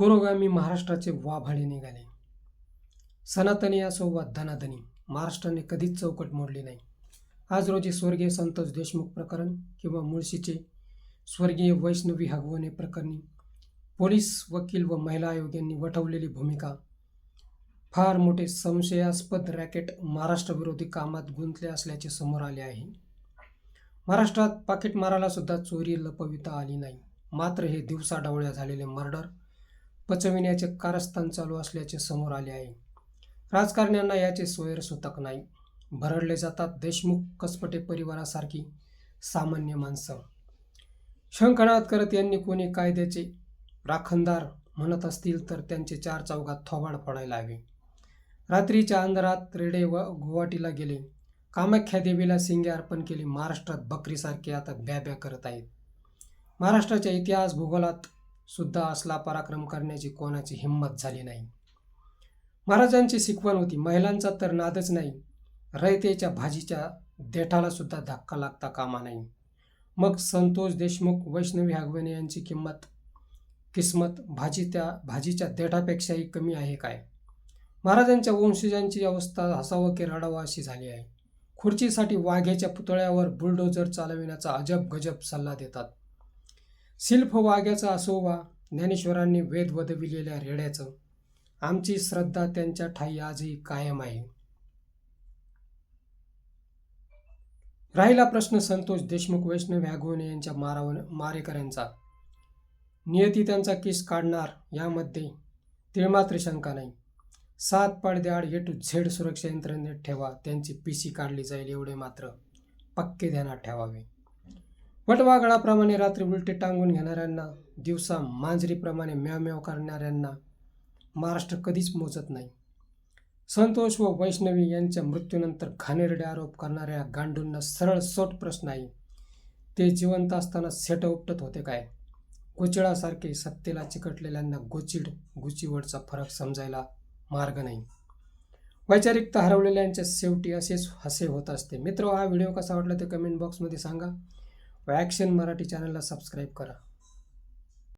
पुरोगामी महाराष्ट्राचे वाभाडे निघाले. सनातनी असो वा धनाधनी महाराष्ट्राने कधीच चौकट मोडली नाही. आज रोजी स्वर्गीय संतोष देशमुख प्रकरण किंवा मुळशीचे स्वर्गीय वैष्णवी हगवणे प्रकरणी पोलीस वकील व महिला आयोग यांनी वठवलेली भूमिका फार मोठे संशयास्पद रॅकेट महाराष्ट्रविरोधी कामात गुंतले असल्याचे समोर आले आहे. महाराष्ट्रात पाकिटमाराला सुद्धा चोरी लपविता आली नाही. मात्र हे दिवसाढवळ्या झालेले मर्डर पचविण्याचे कारस्थान चालू असल्याचे समोर आले आहे. राजकारण्यांना याचे सोयरसूतक नाही. भरडले जातात देशमुख कसपटे परिवारासारखी सामान्य माणसं. शंखनाथ करत यांनी कोणी कायद्याचे राखणदार म्हणत असतील तर त्यांचे चार चौघात थोबाड पडायला हवे. रात्रीच्या अंधारात रेडे व गुवाहाटीला गेले. कामाख्या देवीला सिंगे अर्पण केले महाराष्ट्रात बकरीसारखे आता ब्याब्या करत आहेत. महाराष्ट्राच्या इतिहास भूगोलात सुद्धा असला पराक्रम करण्याची कोणाची हिंमत झाली नाही. महाराजांची शिकवण होती. महिलांचा तर नादच नाही. रयतेच्या भाजीच्या देठाला सुद्धा धक्का लागता कामा नाही. मग संतोष देशमुख वैष्णवी हागवणे यांची किंमत किस्मत भाजी त्या भाजीच्या देठापेक्षाही कमी आहे काय? महाराजांच्या वंशजांची अवस्था हसावं की रडावं अशी झाली आहे. खुर्चीसाठी वाघ्याच्या पुतळ्यावर बुलडोजर चालविण्याचा अजब गजब सल्ला देतात. शिल्प वाघ्याचा असो वा ज्ञानेश्वरांनी वेद वदविलेल्या रेड्याचं. आमची श्रद्धा त्यांच्या ठाई आजही कायम आहे. राहिला प्रश्न संतोष देशमुख वैष्णव हॅगोने यांच्या माराव मारेकऱ्यांचा. नियती त्यांचा केस काढणार यामध्ये तिळमात्र शंका नाही. सात पडद्याआड ए टू झेड सुरक्षा यंत्रणेत ठेवा त्यांची पीसी काढली जाईल एवढे मात्र पक्के ध्यानात ठेवावे. वटवागळाप्रमाणे रात्री उलटे टांगून घेणाऱ्यांना दिवसा मांजरीप्रमाणे म्याव करणाऱ्यांना महाराष्ट्र कधीच मोजत नाही. संतोष व वैष्णवी यांच्या मृत्यूनंतर घाणेरडे आरोप करणाऱ्या गांडूंना सरळ सोट प्रश्न आहे. ते जिवंत असताना सेट उपटत होते काय? गोचिडासारखे सत्तेला चिकटलेल्यांना गोचिड गुचिवडचा फरक समजायला मार्ग नाही. वैचारिकता हरवलेल्यांच्या शेवटी असेच हसे होत असते. मित्र हा व्हिडिओ कसा वाटला ते कमेंट बॉक्समध्ये सांगा. ॲक्शन मराठी चॅनलला सबस्क्राईब करा.